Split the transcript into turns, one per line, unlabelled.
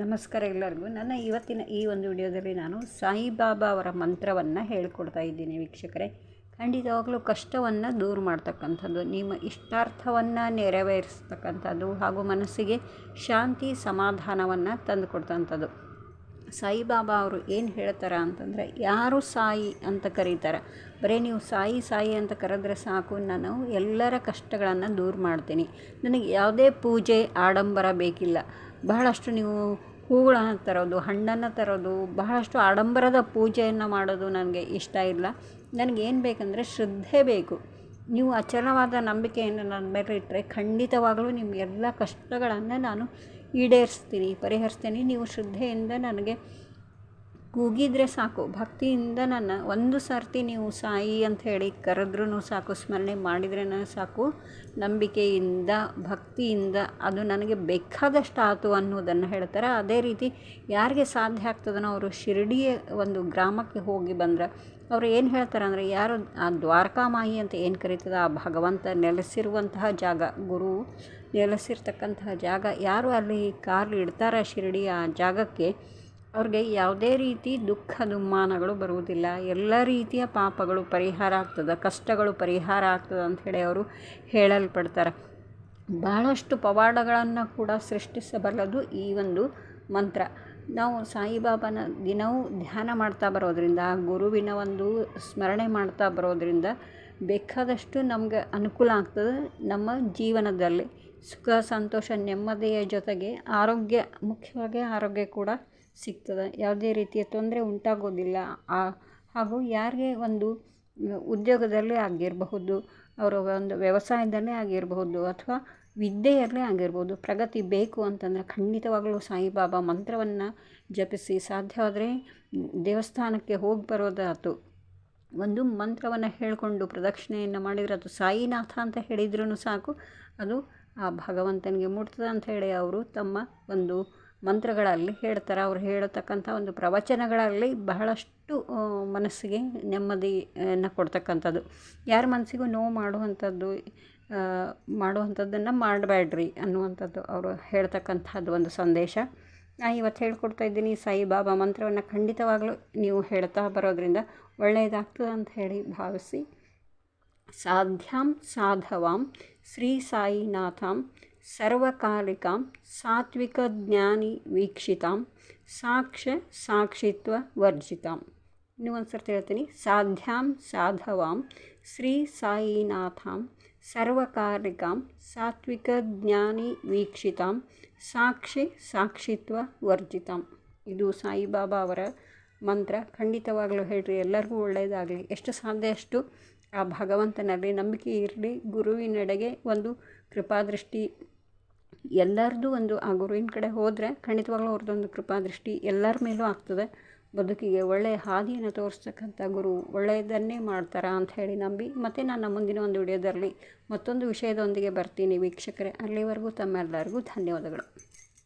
ನಮಸ್ಕಾರ ಎಲ್ಲರಿಗೂ. ನನ್ನ ಇವತ್ತಿನ ಈ ಒಂದು ವಿಡಿಯೋದಲ್ಲಿ ನಾನು ಸಾಯಿಬಾಬಾ ಅವರ ಮಂತ್ರವನ್ನು ಹೇಳ್ಕೊಡ್ತಾ ಇದ್ದೀನಿ ವೀಕ್ಷಕರೇ. ಖಂಡಿತವಾಗಲೂ ಕಷ್ಟವನ್ನು ದೂರ ಮಾಡ್ತಕ್ಕಂಥದ್ದು, ನಿಮ್ಮ ಇಷ್ಟಾರ್ಥವನ್ನು ನೆರವೇರಿಸ್ತಕ್ಕಂಥದ್ದು ಹಾಗೂ ಮನಸ್ಸಿಗೆ ಶಾಂತಿ ಸಮಾಧಾನವನ್ನು ತಂದುಕೊಡ್ತಂಥದ್ದು. ಸಾಯಿಬಾಬಾ ಅವರು ಏನು ಹೇಳ್ತಾರೆ ಅಂತಂದರೆ, ಯಾರು ಸಾಯಿ ಅಂತ ಕರೀತಾರೆ. ಬರೀ ನೀವು ಸಾಯಿ ಸಾಯಿ ಅಂತ ಕರೆದ್ರೆ ಸಾಕು, ನಾನು ಎಲ್ಲರ ಕಷ್ಟಗಳನ್ನು ದೂರ ಮಾಡ್ತೀನಿ. ನನಗೆ ಯಾವುದೇ ಪೂಜೆ ಆಡಂಬರ ಬೇಕಿಲ್ಲ. ಬಹಳಷ್ಟು ನೀವು ಹೂಗಳನ್ನು ತರೋದು, ಹಣ್ಣನ್ನು ತರೋದು, ಬಹಳಷ್ಟು ಆಡಂಬರದ ಪೂಜೆಯನ್ನು ಮಾಡೋದು ನನಗೆ ಇಷ್ಟ ಇಲ್ಲ. ನನಗೇನು ಬೇಕಂದರೆ ಶ್ರದ್ಧೆ ಬೇಕು. ನೀವು ಅಚಲವಾದ ನಂಬಿಕೆಯನ್ನು ನನ್ನ ಮೇಲೆ ಇಟ್ಟರೆ ಖಂಡಿತವಾಗಲೂ ನಿಮ್ಮ ಎಲ್ಲ ಕಷ್ಟಗಳನ್ನು ನಾನು ಈಡೇರಿಸ್ತೀನಿ, ಪರಿಹರಿಸ್ತೀನಿ. ನೀವು ಶ್ರದ್ಧೆಯಿಂದ ನನಗೆ ಕೂಗಿದರೆ ಸಾಕು. ಭಕ್ತಿಯಿಂದ ನನ್ನ ಒಂದು ಸರ್ತಿ ನೀವು ಸಾಯಿ ಅಂತ ಹೇಳಿ ಕರೆದ್ರೂ ಸಾಕು, ಸ್ಮರಣೆ ಮಾಡಿದ್ರೇ ಸಾಕು. ನಂಬಿಕೆಯಿಂದ, ಭಕ್ತಿಯಿಂದ ಅದು ನನಗೆ ಬೇಕಾದಷ್ಟು ಆತು ಅನ್ನೋದನ್ನು ಹೇಳ್ತಾರೆ. ಅದೇ ರೀತಿ ಯಾರಿಗೆ ಸಾಧ್ಯ ಆಗ್ತದನೋ ಅವರು ಶಿರಡಿಯ ಒಂದು ಗ್ರಾಮಕ್ಕೆ ಹೋಗಿ ಬಂದ್ರೆ ಅವ್ರು ಏನು ಹೇಳ್ತಾರೆ ಅಂದರೆ, ಯಾರು ಆ ದ್ವಾರಕಾಮಾಯಿ ಅಂತ ಏನು ಕರೀತದೆ, ಆ ಭಗವಂತ ನೆಲೆಸಿರುವಂತಹ ಜಾಗ, ಗುರು ನೆಲೆಸಿರ್ತಕ್ಕಂತಹ ಜಾಗ, ಯಾರು ಅಲ್ಲಿ ಕಾಲು ಇಡ್ತಾರೆ ಶಿರಡಿ ಆ ಜಾಗಕ್ಕೆ ಅವ್ರಿಗೆ ಯಾವುದೇ ರೀತಿ ದುಃಖ ದುಮ್ಮಾನಗಳು ಬರುವುದಿಲ್ಲ. ಎಲ್ಲ ರೀತಿಯ ಪಾಪಗಳು ಪರಿಹಾರ ಆಗ್ತದೆ, ಕಷ್ಟಗಳು ಪರಿಹಾರ ಆಗ್ತದೆ ಅಂಥೇಳಿ ಅವರು ಹೇಳಲ್ಪಡ್ತಾರೆ. ಬಹಳಷ್ಟು ಪವಾಡಗಳನ್ನು ಕೂಡ ಸೃಷ್ಟಿಸಬಲ್ಲದು ಈ ಒಂದು ಮಂತ್ರ. ನಾವು ಸಾಯಿಬಾಬಾನ ದಿನವೂ ಧ್ಯಾನ ಮಾಡ್ತಾ ಬರೋದರಿಂದ, ಗುರುವಿನ ಒಂದು ಸ್ಮರಣೆ ಮಾಡ್ತಾ ಬರೋದರಿಂದ ಬೇಕಾದಷ್ಟು ನಮಗೆ ಅನುಕೂಲ ಆಗ್ತದೆ ನಮ್ಮ ಜೀವನದಲ್ಲಿ. ಸುಖ, ಸಂತೋಷ, ನೆಮ್ಮದಿಯ ಜೊತೆಗೆ ಆರೋಗ್ಯ, ಮುಖ್ಯವಾಗಿ ಆರೋಗ್ಯ ಕೂಡ ಸಿಗ್ತದೆ. ಯಾವುದೇ ರೀತಿಯ ತೊಂದರೆ ಉಂಟಾಗೋದಿಲ್ಲ. ಆ, ಹಾಗೂ ಯಾರಿಗೆ ಒಂದು ಉದ್ಯೋಗದಲ್ಲೇ ಆಗಿರಬಹುದು, ಅವರ ಒಂದು ವ್ಯವಸಾಯದಲ್ಲೇ ಆಗಿರಬಹುದು ಅಥವಾ ವಿದ್ಯೆಯಲ್ಲೇ ಆಗಿರ್ಬೋದು, ಪ್ರಗತಿ ಬೇಕು ಅಂತಂದರೆ ಖಂಡಿತವಾಗಲೂ ಸಾಯಿಬಾಬಾ ಮಂತ್ರವನ್ನು ಜಪಿಸಿ ಸಾಧ್ಯವಾದರೆ ದೇವಸ್ಥಾನಕ್ಕೆ ಹೋಗಿ ಬರೋದಾತು ಒಂದು ಮಂತ್ರವನ್ನು ಹೇಳಿಕೊಂಡು ಪ್ರದಕ್ಷಿಣೆಯನ್ನು ಮಾಡಿದರೆ ಅದು ಸಾಯಿನಾಥ ಅಂತ ಹೇಳಿದ್ರೂ ಸಾಕು. ಅದು ಆ ಭಗವಂತನಿಗೆ ಮುಟ್ತದೆ ಅಂತ ಹೇಳಿ ಅವರು ತಮ್ಮ ಒಂದು ಮಂತ್ರಗಳಲ್ಲಿ ಹೇಳ್ತಾರೆ. ಅವ್ರು ಹೇಳತಕ್ಕಂಥ ಒಂದು ಪ್ರವಚನಗಳಲ್ಲಿ ಬಹಳಷ್ಟು ಮನಸ್ಸಿಗೆ ನೆಮ್ಮದಿಯನ್ನು ಕೊಡ್ತಕ್ಕಂಥದ್ದು. ಯಾರ ಮನಸ್ಸಿಗೂ ನೋವು ಮಾಡುವಂಥದ್ದು ಮಾಡುವಂಥದ್ದನ್ನು ಮಾಡಬೇಡ್ರಿ ಅನ್ನುವಂಥದ್ದು ಅವರು ಹೇಳ್ತಕ್ಕಂಥದ್ದು ಒಂದು ಸಂದೇಶ. ನಾ ಇವತ್ತು ಹೇಳ್ಕೊಡ್ತಾ ಇದ್ದೀನಿ ಸಾಯಿಬಾಬಾ ಮಂತ್ರವನ್ನು ಖಂಡಿತವಾಗಲೂ ನೀವು ಹೇಳ್ತಾ ಬರೋದ್ರಿಂದ ಒಳ್ಳೆಯದಾಗ್ತದೆ ಅಂತ ಹೇಳಿ ಭಾವಿಸಿ. ಸಾಧ್ಯಾಂ ಸಾಧವಾಂ ಶ್ರೀ ಸಾಯಿನಾಥಾಂ ಸರ್ವಕಾಲಿಕಾಂ ಸಾತ್ವಿಕ ಜ್ಞಾನಿ ವೀಕ್ಷಿತಾಂ ಸಾಕ್ಷ್ಯ ಸಾಕ್ಷಿತ್ವ ವರ್ಜಿತಾಂ. ಇನ್ನೂ ಒಂದು ಸರ್ತಿ ಹೇಳ್ತೀನಿ. ಸಾಧ್ಯಾಂ ಸಾಧವಾಂ ಶ್ರೀ ಸಾಯಿನಾಥಾಂ ಸರ್ವಕಾಲಿಕಾಂ ಸಾತ್ವಿಕ ಜ್ಞಾನಿ ವೀಕ್ಷಿತಾಂ ಸಾಕ್ಷಿ ಸಾಕ್ಷಿತ್ವ ವರ್ಜಿತಾಂ. ಇದು ಸಾಯಿಬಾಬಾ ಅವರ ಮಂತ್ರ. ಖಂಡಿತವಾಗಲೂ ಹೇಳ್ರಿ, ಎಲ್ಲರಿಗೂ ಒಳ್ಳೆಯದಾಗಲಿ. ಎಷ್ಟು ಸಾಧ್ಯ ಅಷ್ಟು ಆ ಭಗವಂತನಲ್ಲಿ ನಂಬಿಕೆ ಇರಲಿ, ಗುರುವಿನೆಡೆಗೆ ಒಂದು ಕೃಪಾದೃಷ್ಟಿ ಎಲ್ಲರದ್ದು ಒಂದು ಆ ಗುರುವಿನ ಕಡೆ ಹೋದರೆ ಖಂಡಿತವಾಗ್ಲೂ ಅವ್ರದ್ದೊಂದು ಕೃಪಾದೃಷ್ಟಿ ಎಲ್ಲರ ಮೇಲೂ ಆಗ್ತದೆ. ಬದುಕಿಗೆ ಒಳ್ಳೆಯ ಹಾದಿಯನ್ನು ತೋರಿಸ್ತಕ್ಕಂಥ ಗುರು ಒಳ್ಳೆಯದನ್ನೇ ಮಾಡ್ತಾರ ಅಂತ ಹೇಳಿ ನಂಬಿ. ಮತ್ತು ನನ್ನ ಮುಂದಿನ ಒಂದು ವಿಡಿಯೋದಲ್ಲಿ ಮತ್ತೊಂದು ವಿಷಯದೊಂದಿಗೆ ಬರ್ತೀನಿ. ವೀಕ್ಷಕರೇ, ಅಲ್ಲಿವರೆಗೂ ತಮ್ಮೆಲ್ಲರಿಗೂ ಧನ್ಯವಾದಗಳು.